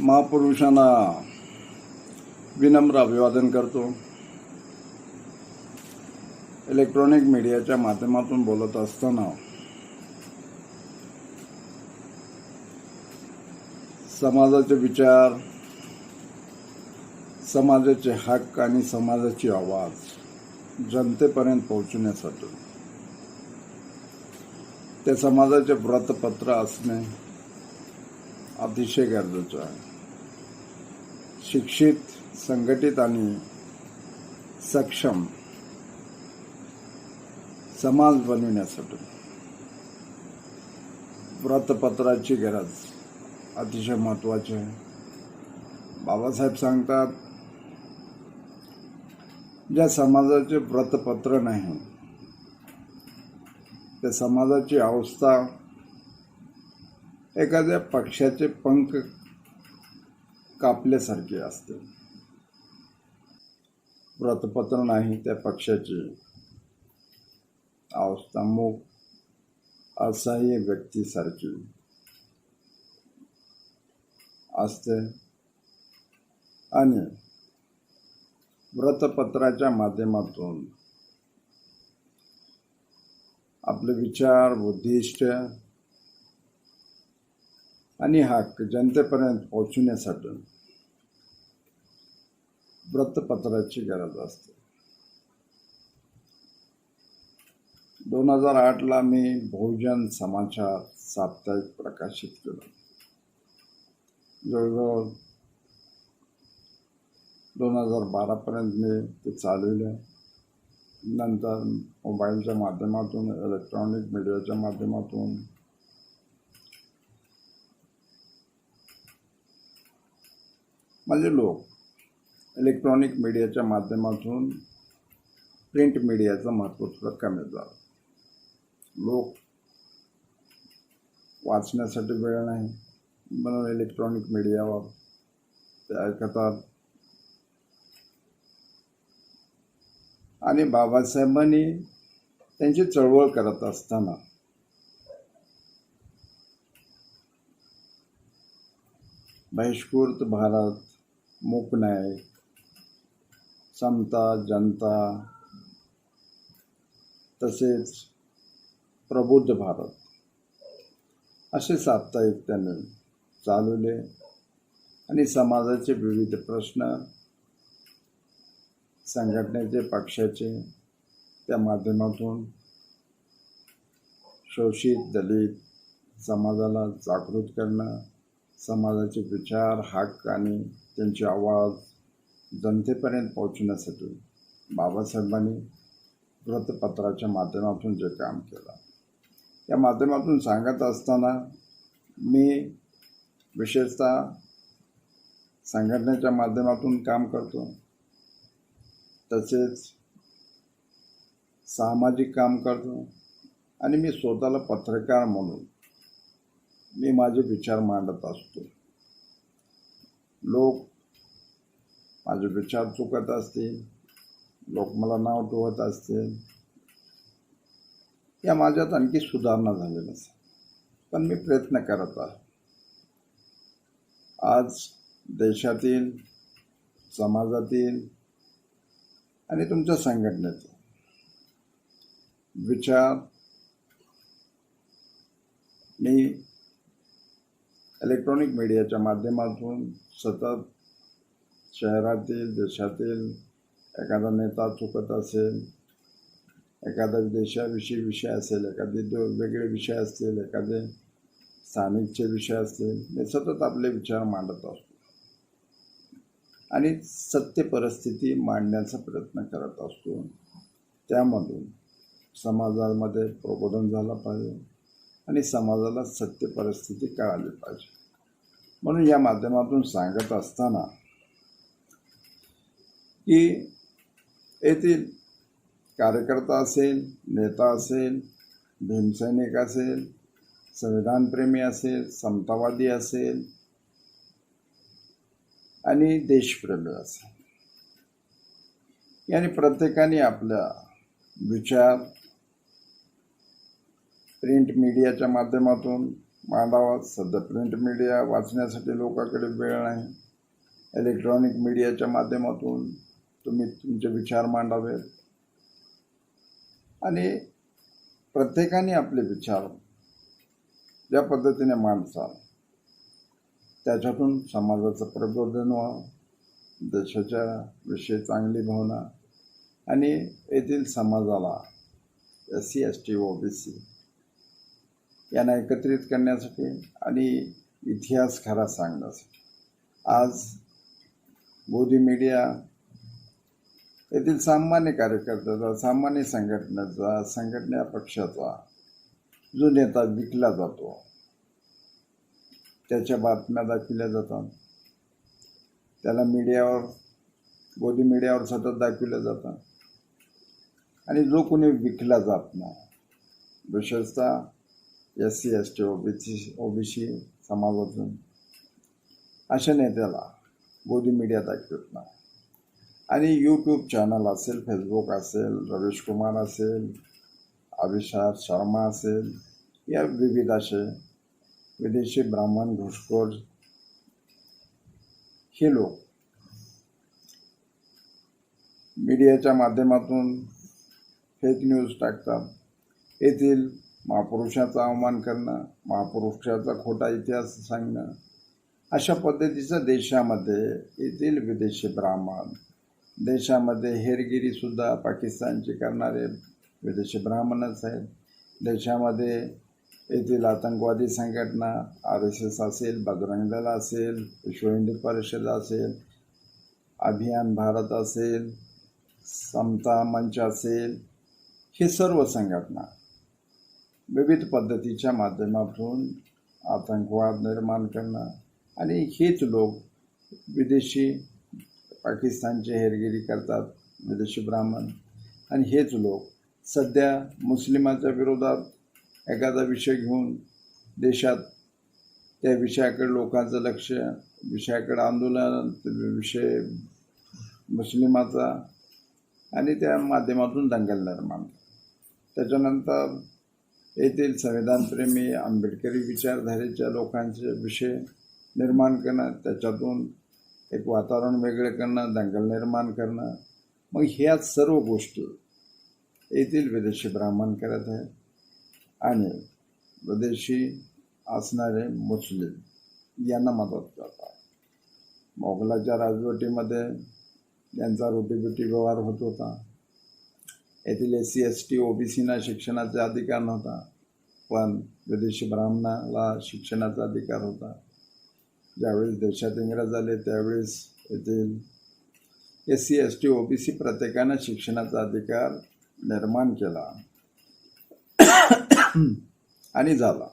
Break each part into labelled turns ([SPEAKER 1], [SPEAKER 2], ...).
[SPEAKER 1] महापुरुषांना विनम्र अभिवादन करतो. इलेक्ट्रॉनिक मीडियाच्या माध्यमातून बोलत असताना समाजाचे विचार समाजाचे हक्क आणि समाजाची आवाज जनतेपर्यंत पोहोचण्यासाठी. ते समाजाचे व्रतपत्र असणे अतिशय गरजेचं आहे. शिक्षित संघटित आणि सक्षम समाज बनविण्यासाठी व्रतपत्राची गरज अतिशय महत्वाची आहे. बाबासाहेब सांगतात ज्या समाजाचे व्रतपत्र नाही त्या समाजाची अवस्था एखाद्या पक्षाचे पंख कापल्यासारखे असते. व्रतपत्र नाही त्या पक्षाची. अवस्था मूक असहाय्य व्यक्तीसारखी. असते. आणि व्रतपत्राच्या माध्यमातून आपले विचार उद्दिष्ट आणि हक्क जनतेपर्यंत पोहोचवण्यासाठी वृत्तपत्राची गरज असते. दोन हजार आठला मी बहुजन समाचार साप्ताहिक प्रकाशित केलं. जवळजवळ दोन हजार बारापर्यंत मी ते चालवलं. नंतर मोबाईलच्या माध्यमातून इलेक्ट्रॉनिक मीडियाच्या माध्यमातून म्हणजे लोक इलेक्ट्रॉनिक मीडियाच्या माध्यमातून प्रिंट मीडियाचं महत्त्व थोडं कमी झालं. लोक वाचण्यासाठी वेळ नाही. म्हणून इलेक्ट्रॉनिक मीडियावर ते ऐकतात आणि बाबासाहेबांनी त्यांची चळवळ करत असताना बहिष्कृत भारत मुख नायक समता जनता तसेच प्रबुद्ध भारत. असे साप्ताहिक त्यांनी चालवले आणि समाजाचे विविध प्रश्न संघटनेचे पक्षाचे त्या माध्यमातून शोषित दलित समाजाला जागृत करणं समाजाचे विचार हक्क आणि त्यांची आवाज जनतेपर्यंत पोहोचण्यासाठी बाबासाहेबांनी वृत्तपत्राच्या माध्यमातून जे काम केलं. या माध्यमातून सांगत असताना मी विशेषतः संघटनेच्या माध्यमातून काम करतो. तसेच सामाजिक काम करतो. आणि मी स्वतःला पत्रकार म्हणून मी माझे विचार मांडत असतो. लोक माझे विचार चुकत असतील लोक मला नाव ठेवत असतील. या माझ्यात आणखी सुधारणा झाली नसेल पण मी प्रयत्न करत आहे. आज देशातील समाजातील आणि तुमच्या संघटनेतील विचार मी इलेक्ट्रॉनिक मीडियाच्या माध्यमातून सतत शहरातील देशातील एखादा नेता चुकत असेल एखाद्या देशाविषयी विषय असेल एखादे दो वेगळे विषय असतील एखादे स्थानिकचे विषय असतील मी सतत आपले विचार मांडत असतो. आणि सत्य परिस्थिती मांडण्याचा प्रयत्न करत असतो. त्यामधून समाजामध्ये प्रबोधन झालं पाहिजे. आणि समाजाला सत्य परिस्थिती कळाली पाहिजे. म्हणून या माध्यमातून सांगत असताना की येथील कार्यकर्ता असेल नेता असेल भीमसैनिक असेल संविधानप्रेमी असेल समतावादी असेल आणि देशप्रेमी असेल. याने प्रत्येकाने आपला विचार प्रिंट मीडियाच्या माध्यमातून मांडावा. सध्या प्रिंट मीडिया वाचण्यासाठी लोकांकडे वेळ नाही. इलेक्ट्रॉनिक मीडियाच्या माध्यमातून तुम्ही तुमचे विचार मांडावेत. आणि प्रत्येकाने आपले विचार ज्या पद्धतीने माणसा त्याच्यातून समाजाचं प्रबोधन व्हावं देशाच्या विषयी चांगली भावना आणि येथील समाजाला S C S T O B C यांना एकत्रित करण्यासाठी आणि इतिहास खरा सांगण्यासाठी. आज मोदी मीडिया येथील सामान्य कार्यकर्त्याचा सामान्य संघटनेचा संघटना पक्षाचा जो नेता विकला जातो त्याच्या बातम्या दाखविल्या जातात. त्याला मीडियावर मोदी मीडियावर सतत दाखविल्या जातात. आणि जो कोणी विकला जात नाही विशेषतः S C S T OBC OBC समाजातून अशा नेत्याला बोधी मीडिया दाखवत नाही. आणि यूट्यूब चॅनल असेल फेसबुक असेल रवीश कुमार असेल अभिषार शर्मा असेल या विविध असे विदेशी ब्राह्मण घुसखोर हे लोक मीडियाच्या माध्यमातून फेक न्यूज टाकतात. येथील महापुरुषाचा अवमान करणं महापुरुषाचा खोटा इतिहास सांगणं अशा पद्धतीचं देशामध्ये येथील विदेशी ब्राह्मण देशामध्ये हेरगिरीसुद्धा पाकिस्तानची करणारे विदेशी ब्राह्मणच आहेत. देशामध्ये येथील आतंकवादी संघटना आर एस एस असेल बजरंग दल असेल विश्व हिंदू परिषद असेल अभियान भारत असेल समता मंच असेल हे सर्व संघटना विविध पद्धतीच्या माध्यमातून आतंकवाद निर्माण करणं आणि हेच लोक विदेशी पाकिस्तानची हेरगिरी करतात विदेशी ब्राह्मण. आणि हेच लोक सध्या मुस्लिमाच्या विरोधात एखादा विषय घेऊन देशात त्या विषयाकडे लोकांचं लक्ष विषयाकडे आंदोलन विषय मुस्लिमाचा आणि त्या माध्यमातून दंगल निर्माण. त्याच्यानंतर येथील संविधानप्रेमी आंबेडकरी विचारधारेच्या लोकांचे विषय निर्माण करणं त्याच्यातून एक वातावरण वेगळं करणं दंगल निर्माण करणं मग ह्या सर्व गोष्टी येथील विदेशी ब्राह्मण करत आहेत आणि विदेशी असणारे मुस्लिम यांना मदत करतात. मोगलाच्या राजवटीमध्ये यांचा रोटीबिटी व्यवहार होत होता. येथील S C S T O B Sina शिक्षणाचा अधिकार नव्हता. पण विदेशी ब्राह्मणाला शिक्षणाचा अधिकार होता. ज्यावेळेस देशात इंग्रज आले त्यावेळेस येथील S C S T O B C प्रत्येकानं शिक्षणाचा अधिकार निर्माण केला. आणि झाला.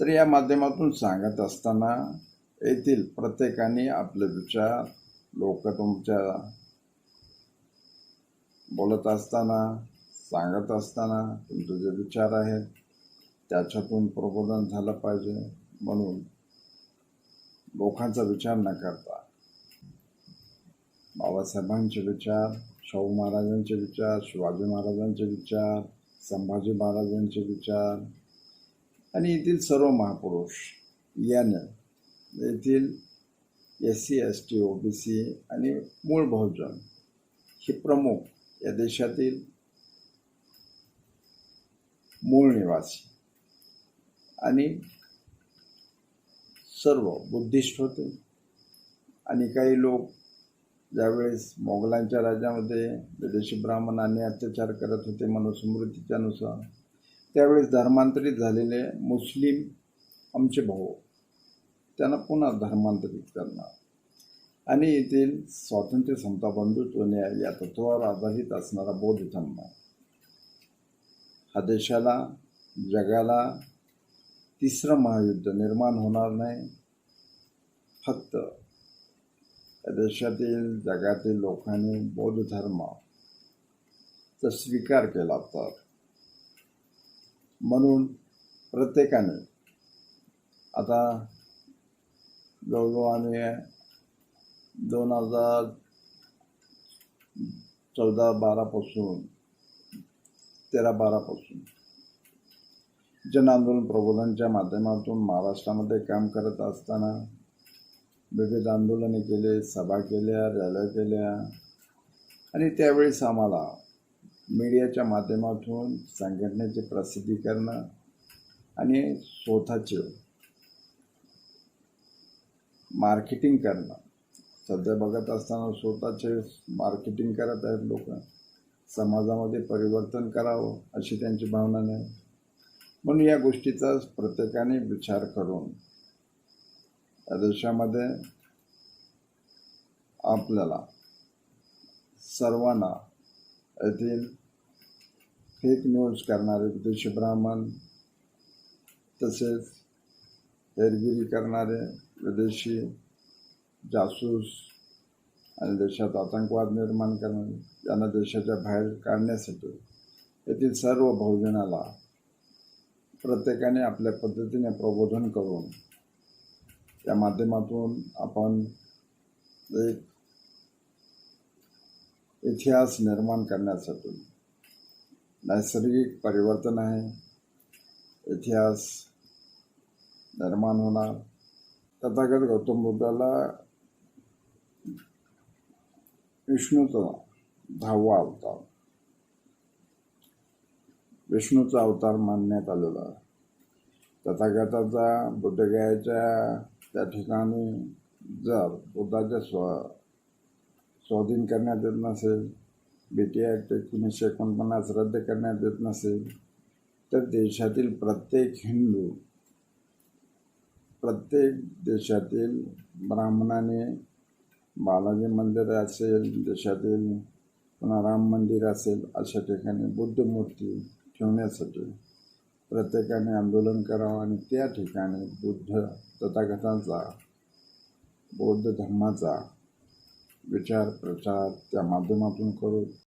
[SPEAKER 1] तर या माध्यमातून सांगत असताना येथील प्रत्येकाने आपले विचार लोक तुमच्या बोलत असताना सांगत असताना तुमचे जे विचार आहेत त्याच्यातून प्रबोधन झालं पाहिजे म्हणून लोकांचा विचार न करता. बाबासाहेबांचे विचार शाहू महाराजांचे विचार शिवाजी महाराजांचे विचार संभाजी महाराजांचे विचार आणि येथील सर्व महापुरुष याने येथील S C S T O B C आणि मूळ बहुजन हे प्रमुख या देशातील मूळ निवासी आणि सर्व बुद्धिस्ट होते. आणि काही लोक ज्यावेळेस मोगलांच्या राज्यामध्ये विदेशी ब्राह्मणांनी अत्याचार करत होते मनुस्मृतीच्यानुसार त्यावेळेस धर्मांतरित झालेले मुस्लिम आमचे भाऊ त्यांना पुन्हा धर्मांतरित करणार. आणि येथील स्वातंत्र्य समता बंधुत्व न्याय या तत्वावर आधारित असणारा बौद्ध धर्म हा देशाला जगाला तिसरं महायुद्ध निर्माण होणार नाही. फक्त देशातील जगातील लोकांनी बौद्ध धर्माचा स्वीकार केला तर. म्हणून प्रत्येकाने आता जवळजवळ आम्ही दोन हजार चौदा बारापासून तेरा बारापासून. जन आंदोलन प्रबोधनच्या माध्यमातून महाराष्ट्रामध्ये काम करत असताना विविध आंदोलने केले सभा केल्या रॅल्या केल्या. आणि त्यावेळेस आम्हाला मीडियाच्या माध्यमातून संघटनेचे प्रसिद्धी करणं आणि स्वतःचे मार्केटिंग करणं सध्या बघत असताना स्वतःचे मार्केटिंग करत आहेत लोक. समाजामध्ये परिवर्तन करावं अशी त्यांची भावना नाही. म्हणून या गोष्टीचा प्रत्येकाने विचार करून या देशामध्ये आपल्याला सर्वांना येथील फेक न्यूज करणारे विदेशी ब्राह्मण तसेच हेरगिरी करणारे विदेशी जासूस आणि देशात आतंकवाद निर्माण करणं यांना देशाच्या बाहेर काढण्यासाठी येथील सर्व बहुजनाला प्रत्येकाने आपल्या पद्धतीने प्रबोधन करून त्या माध्यमातून आपण एक इतिहास निर्माण करण्यासाठी नैसर्गिक परिवर्तन आहे. इतिहास निर्माण होणार. तथागत गौतम बुद्धाला विष्णूचा दहावा अवतार. विष्णूचा अवतार मानण्यात आलेला तथागताचा बुद्धगयाच्या त्या ठिकाणी जर बुद्धाच्या स्व स्वाधीन करण्यात येत नसेल बी टी ॲक्ट एकोणीसशे एकोणपन्नास रद्द करण्यात येत नसेल तर देशातील प्रत्येक हिंदू प्रत्येक देशातील ब्राह्मणाने बालाजी मंदिर असेल देशातील पुन्हा राम मंदिर असेल अशा ठिकाणी बुद्ध मूर्ती ठेवण्यासाठी प्रत्येकाने आंदोलन करावं आणि त्या ठिकाणी बुद्ध तथागतांचा बौद्ध धर्माचा विचार प्रचार त्या माध्यमातून करू